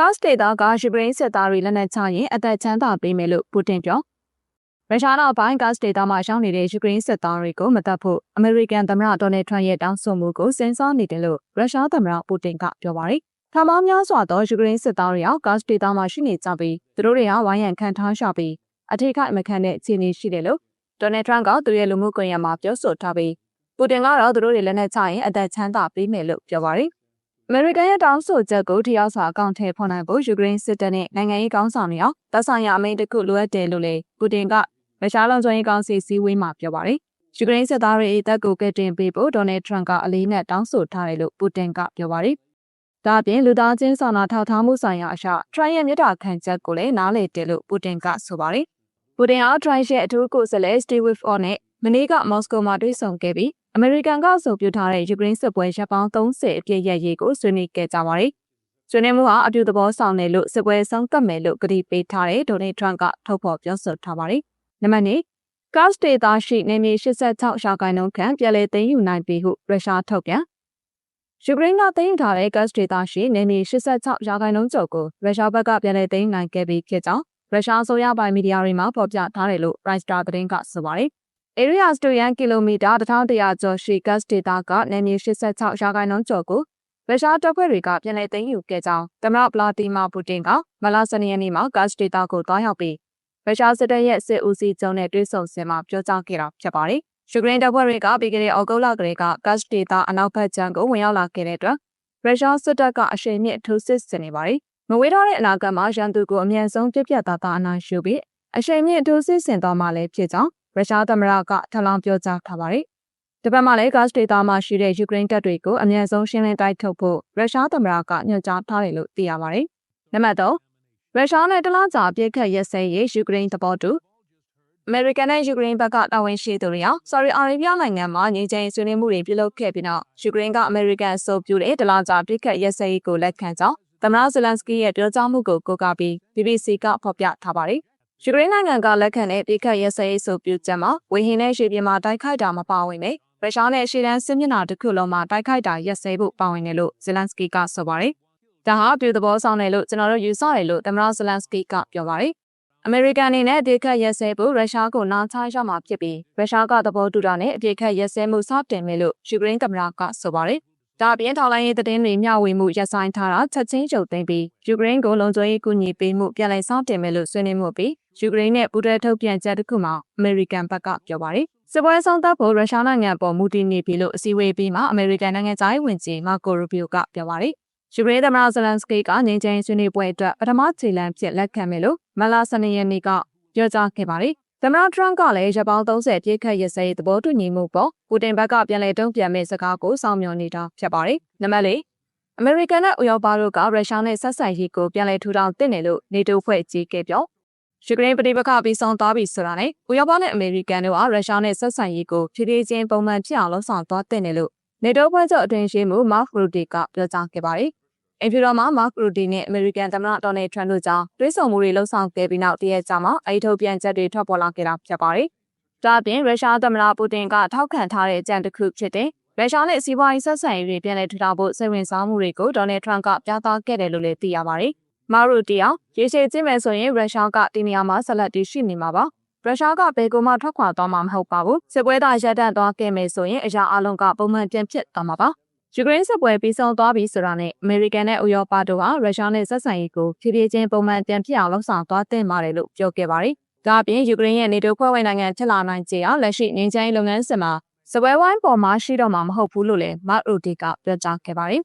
ကာ့စ်ဒေတာကယူကရိန်းစစ်သားတွေလက်နက်ချရင်အသက်ချမ်းသာပေးမယ်လို့ပူတင်ပြောရုရှားနောက်ပိုင်းကာ့စ်ဒေတာမှာရှောင်းနေတဲ့ယူကရိန်းစစ်သားတွေကိုမတပ်ဖို့အမေရိကန်သမ္မတဒေါ်နယ်ထရန့်ရဲ့တောင်းဆိုမှုကိုစဉ်းစားနေတယ်လို့ရုရှားသမ္မတပူတင်ကပြောပါတယ်။ထမများစွာသောယူကရိန်းစစ်သားတွေဟာကာ့စ်ဒေတာမှာရှိနေကြပြီးသူတို့တွေကဝိုင်းရံခံထားရှာပြီးအထိကိမခံတဲ့အခြေအနေရှိတယ်လို့ဒေါ်နယ်ထရန့်ကသူရဲ့လူမှုကွန်ရက်မှာပြောဆိုထားပြီးပူတင်ကတော့သူတို့တွေလက်နက်ချရင်အသက်ချမ်းသာပေးမယ်လို့ပြောပါတယ် အမေရိကန်ရဲ့တောင်းဆိုချက်ကိုတရားစွာအကောင့်ထဲဖော်နိုင်ဖို့ယူကရိန်းစစ်တပ်နဲ့နိုင်ငံရေးကောင်းဆောင်တွေအောင်တပ်ဆိုင်ရာအမိန့်တစ်ခုလိုအပ်တယ်လို့လည်းပူတင်ကရုရှားလုံခြုံရေးကောင်စီစည်းဝေးမှာပြောပါတယ်။ယူကရိန်းစစ်သားတွေအသက်ကိုကယ်တင်ပေးဖို့ဒေါ်နယ်ထရန့်ကအလေးနဲ့တောင်းဆိုထားတယ်လို့ပူတင်ကပြောပါတယ်။ဒါ့အပြင်လူသားချင်းစာနာထောက်ထားမှုဆိုင်ရာအရာထရန့်ရဲ့မြစ်တာခံချက်ကိုလည်းနားလည်တယ်လို့ပူတင်ကဆိုပါတယ်။ပူတင်အားထရန့်ရဲ့အထူးကိုယ်စားလှယ်စတီဗ်ဝစ်အော်နဲ့မနေ့ကမော်စကိုမှာတွေ့ဆုံခဲ့ပြီး အမေရိကန်ကဆိုပြထားတဲ့ယူကရိန်းစစ်ပွဲရပ်ပေါင်း30အပြည့်ရရေးကိုဆွေးနွေးခဲ့ကြပါတယ်။ဆွေးနွေးမှုဟာအပြုသဘောဆောင်တယ်လို့စစ်ပွဲဆုံးသတ်မယ်လို့ကတိပေးထားတဲ့ဒေါ်နယ်ထရန့်ကထုတ်ဖော်ပြောဆိုထားပါတယ်။နံပါတ်1ကာ့စတေတာရှိနေမြေ86ရာခိုင်နှုန်းခန့်ပြည်လဲသိမ်းယူနိုင်ပြီဟုရုရှားထုတ်ပြန်ယူကရိန်းကသိမ်းယူထားတဲ့ကာ့စတေတာရှိနေမြေ86ရာခိုင်နှုန်းကျော်ကိုရုရှားဘက်ကပြည်လဲသိမ်းနိုင်ခဲ့ပြီးဖြစ်ကြောင်းရုရှားအစိုးရပိုင်မီဒီယာတွေမှာဖော်ပြထားတယ်လို့ Reuters သတင်းကဆိုပါတယ်။ area စတူရန်ကီလိုမီတာ1100ကျော်ရှိဂတ်ဒေတာကနေမြေ86ရာခိုင်နှုန်းကျော်ကိုရုရှားတပ်ဖွဲ့တွေကပြန်လည်သိမ်းယူခဲ့ကြောင်းသမ္မတဗလာတီမာပူတင်ကမလာစနေနေ့မှာဂတ်ဒေတာကိုတွားရောက်ပြီးရုရှားစစ်တပ်ရဲ့စစ်ဦးစီးချုပ်နဲ့တွေ့ဆုံစင်မှာပြောကြားခဲ့တာဖြစ်ပါတယ်။ယူကရိန်းတပ်ဖွဲ့တွေကပြီးခဲ့တဲ့ဩဂုတ်လကလေးကဂတ်ဒေတာအနောက်ဘက်ခြမ်းကိုဝင်ရောက်လာခဲ့တဲ့အတွက်ရုရှားစစ်တပ်ကအရှိန်မြင့်ထိုးစစ်ဆင်နေပါတယ်။မဝေးတော့တဲ့အနာဂတ်မှာရန်သူကိုအမြန်ဆုံးပြစ်ပြတ်သားသားအနိုင်ယူပြီးအရှိန်မြင့်ထိုးစစ်ဆင်သွားမှလည်းဖြစ်ကြောင်း ရုရှားသမ္မတကထပ်လောင်းပြောကြားထားပါတယ်။ဒီဘက်မှာလည်းဂတ်ဒေတာမှာရှိတဲ့ယူကရိန်းတပ်တွေကိုအမြန်ဆုံးရှင်းလင်းတိုက်ထုတ်ဖို့ရုရှားသမ္မတကညွှန်ကြားထားတယ်လို့သိရပါတယ်။နံပါတ်3ရုရှားနဲ့တလားကြာပြစ်ခတ်ရက်စဲရေးယူကရိန်းသဘောတူအမေရိကန်နဲ့ယူကရိန်းဘက်ကတာဝန်ရှိသူတွေဟာဆော်ဒီအာရေဗျနိုင်ငံမှာငြိမ်းချမ်းဆွေးနွေးမှုတွေပြုလုပ်ခဲ့ပြီးနောက်ယူကရိန်းကအမေရိကန်အဆိုပြုတဲ့တလားကြာပြစ်ခတ်ရက်စဲရေးကိုလက်ခံကြောင်းသမ္မတဇလန်စကီရဲ့ပြောကြားမှုကိုကိုးကားပြီး BBC ကဖော်ပြထားပါတယ်။ ယူကရိန်းနိုင်ငံကလက်ခံတဲ့ပြစ်ခတ်ရက်စဲရေးဆိုပြုချက်မှာဝေဟင်နဲ့ရှေ့ပြင်မှာတိုက်ခိုက်တာမပါဝင်ပဲရုရှားနဲ့ရှေ့တန်းစစ်မျက်နှာတစ်ခုလုံးမှာတိုက်ခိုက်တာရက်စဲဖို့ပါဝင်တယ်လို့ဇလန်စကီကဆိုပါတယ်။ဒါဟာပြူသဘောဆောင်တယ်လို့ကျွန်တော်တို့ယူဆတယ်လို့သမ္မတဇလန်စကီကပြောပါတယ်။အမေရိကန်အနေနဲ့အပြေခတ်ရက်စဲဖို့ရုရှားကိုနားချရမှာဖြစ်ပြီးရုရှားကသဘောတူတာနဲ့အပြေခတ်ရက်စဲမှုစတင်မယ်လို့ယူကရိန်းသမ္မတကဆိုပါတယ်။ ဒါအပြင်ထောက်လိုင်းရေးသတင်းတွေမျှဝေမှုရပ်ဆိုင်းထားတာချက်ချင်းချုပ်သိမ်းပြီးယူကရိန်းကိုလုံခြုံရေးကူညီပေးမှုပြန်လည်စတင်မယ်လို့ဆွေးနွေးမှုပြီးယူကရိန်းနဲ့ပူးတွဲထုတ်ပြန်ချက်တစ်ခုမှာအမေရိကန်ဘက်ကပြောပါတယ်။စစ်ပွဲဆောင်တပ်ဖို့ရုရှားနိုင်ငံပေါ်မူတည်နေပြီလို့အစည်းအဝေးပြီးမှအမေရိကန်နိုင်ငံသားဝင်ကြီးမာကိုရူဘီယိုကပြောပါတယ်။ယူကရိန်းသမ္မတဇလန်စကီကငြိမ်းချမ်းဆွေးနွေးပွဲအတွက်ပထမခြေလှမ်းဖြစ်လက်ခံမယ်လို့မလာစနေရက်နေ့ကပြောကြားခဲ့ပါတယ်။ သမ္မတထရန့်ကလည်းရပောင်း30ပြည့်ခတ်ရစဲသဘောတူညီမှုပေါ်ပူတင်ဘက်ကပြန်လည်တုံ့ပြန်မဲ့စကားကိုစောင့်မျှော်နေတာဖြစ်ပါတယ်။နံပါတ်၄အမေရိကန်နဲ့ဥရောပတို့ကရုရှားနဲ့ဆက်ဆံရေးကိုပြန်လည်ထူထောင်သင့်တယ်လို့နေတိုးဖွဲ့ကြီးခဲ့ပြောယူကရိန်းပြည်ပခပြီးဆောင်သွားပြီဆိုတာနဲ့ဥရောပနဲ့အမေရိကန်တို့ကရုရှားနဲ့ဆက်ဆံရေးကိုဖြည်းဖြည်းချင်းပုံမှန်ဖြစ်အောင်လှုံ့ဆော်သွားသင့်တယ်လို့နေတိုးဖွဲ့ချုပ်အတွင်ရှိမှုမာ့ဖရူတီကပြောကြားခဲ့ပါတယ်။ အင်ဖီရောမှာမာ့ခ်ရူဒီနဲ့အမေရိကန်သမ္မတဒေါ်နယ်ထရန့်တို့ကြောင့်တွဲဆောင်မှုတွေလှုံ့ဆော်ခဲ့ပြီးနောက်တရက်ကြာမှအဲဒီထုတ်ပြန်ချက်တွေထွက်ပေါ်လာခဲ့တာဖြစ်ပါတယ်။ဒါ့အပြင်ရုရှားသမ္မတပူတင်ကထောက်ခံထားတဲ့အကြံတစ်ခုဖြစ်တဲ့ရုရှားနဲ့စီးပွားရေးဆက်ဆံရေးတွေပြန်လည်ထူထောင်ဖို့စိတ်ဝင်စားမှုတွေကိုဒေါ်နယ်ထရန့်ကပြသခဲ့တယ်လို့လည်းသိရပါတယ်။မာရူတီအောင်ရေရှည်ကြည့်မယ်ဆိုရင်ရုရှားကဒီနေရာမှာဆက်လက်တည်ရှိနေမှာပါ။ရုရှားကဘယ်ကိုမှထွက်ခွာသွားမှာမဟုတ်ပါဘူး။စစ်ပွဲသားရပ်တန့်သွားခဲ့မယ်ဆိုရင်အရာအလုံးကပုံမှန်ပြန်ဖြစ်သွားမှာပါ။ ယူကရိန်းစစ်ပွဲပြီးဆုံးသွားပြီဆိုတာနဲ့အမေရိကန်နဲ့ဥရောပတို့ဟာရုရှားနဲ့ဆက်ဆံရေးကိုဖြည်းဖြည်းချင်းပုံမှန်ပြန်ဖြစ်အောင်လှုံ့ဆော်သွားသင့်ပါတယ်လို့ပြောခဲ့ပါတယ်။ဒါအပြင်ယူကရိန်းရဲ့နေတိုးဖွဲ့ဝင်နိုင်ငံဖြစ်လာနိုင်ခြေအောင်လက်ရှိငင်းချိုင်းလုပ်ငန်းစဉ်မှာစပွဲဝိုင်းပေါ်မှာရှိတော့မှာမဟုတ်ဘူးလို့လည်းမတ်ရိုဒီကပြောကြားခဲ့ပါတယ်